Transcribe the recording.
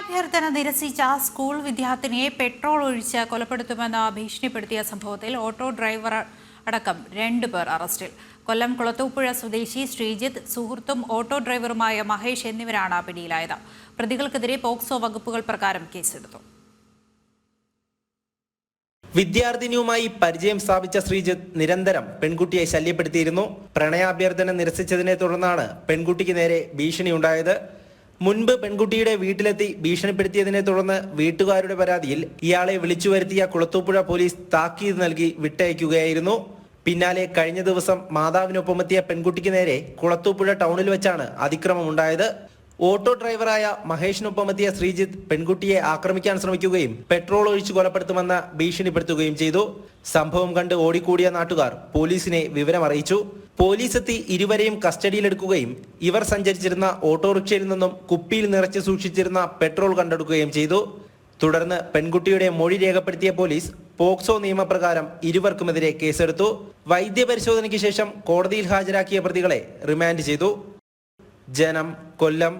പ്രണയാഭ്യർത്ഥന നിരസിച്ച school വിദ്യാർത്ഥിനിയെ petrol ഒഴിച്ച് കൊലപ്പെടുത്തുമെന്ന് ഭീഷണിപ്പെടുത്തിയ സംഭവത്തിൽ ഓട്ടോ ഡ്രൈവർ അടക്കം രണ്ടുപേർ അറസ്റ്റിൽ. കൊല്ലം കുളത്തൂപ്പുഴ സ്വദേശി ശ്രീജിത്ത് സുഹൃത്തും ഓട്ടോ ഡ്രൈവറുമായ മഹേഷ് എന്നിവരാണ് പിടിയിലായത്. പ്രതികൾക്കെതിരെ പോക്സോ വകുപ്പുകൾ പ്രകാരം കേസെടുത്തു. വിദ്യാർത്ഥിനിയുമായി പരിചയം സ്ഥാപിച്ച ശ്രീജിത്ത് നിരന്തരം പെൺകുട്ടിയെ ശല്യപ്പെടുത്തിയിരുന്നു. പ്രണയാഭ്യർത്ഥന നിരസിച്ചതിനെ തുടർന്നാണ് പെൺകുട്ടിക്ക് നേരെ ഭീഷണിയുണ്ടായത്. മുൻപ് പെൺകുട്ടിയുടെ വീട്ടിലെത്തി ഭീഷണിപ്പെടുത്തിയതിനെ തുടർന്ന് വീട്ടുകാരുടെ പരാതിയിൽ ഇയാളെ വിളിച്ചു വരുത്തിയ കുളത്തൂപ്പുഴ പോലീസ് താക്കീത് നൽകി വിട്ടയക്കുകയായിരുന്നു. പിന്നാലെ കഴിഞ്ഞ ദിവസം മാതാവിനൊപ്പമെത്തിയ പെൺകുട്ടിക്ക് നേരെ കുളത്തൂപ്പുഴ ടൗണിൽ വെച്ചാണ് അതിക്രമമുണ്ടായത്. ഓട്ടോ ഡ്രൈവറായ മഹേഷിനൊപ്പമെത്തിയ ശ്രീജിത്ത് പെൺകുട്ടിയെ ആക്രമിക്കാൻ ശ്രമിക്കുകയും പെട്രോൾ ഒഴിച്ചു കൊലപ്പെടുത്തുമെന്ന് ഭീഷണിപ്പെടുത്തുകയും ചെയ്തു. സംഭവം കണ്ട് ഓടിക്കൂടിയ നാട്ടുകാർ പോലീസിനെ വിവരമറിയിച്ചു. പോലീസ് എത്തി ഇരുവരെയും കസ്റ്റഡിയിലെടുക്കുകയും ഇവർ സഞ്ചരിച്ചിരുന്ന ഓട്ടോറിക്ഷയിൽ നിന്നും കുപ്പിയിൽ നിറച്ച് സൂക്ഷിച്ചിരുന്ന പെട്രോൾ കണ്ടെടുക്കുകയും ചെയ്തു. തുടർന്ന് പെൺകുട്ടിയുടെ മൊഴി രേഖപ്പെടുത്തിയ പോലീസ് പോക്സോ നിയമപ്രകാരം ഇരുവർക്കുമെതിരെ കേസെടുത്തു. വൈദ്യപരിശോധനയ്ക്ക് ശേഷം കോടതിയിൽ ഹാജരാക്കിയ പ്രതികളെ റിമാൻഡ് ചെയ്തു. ജനം കൊല്ലം.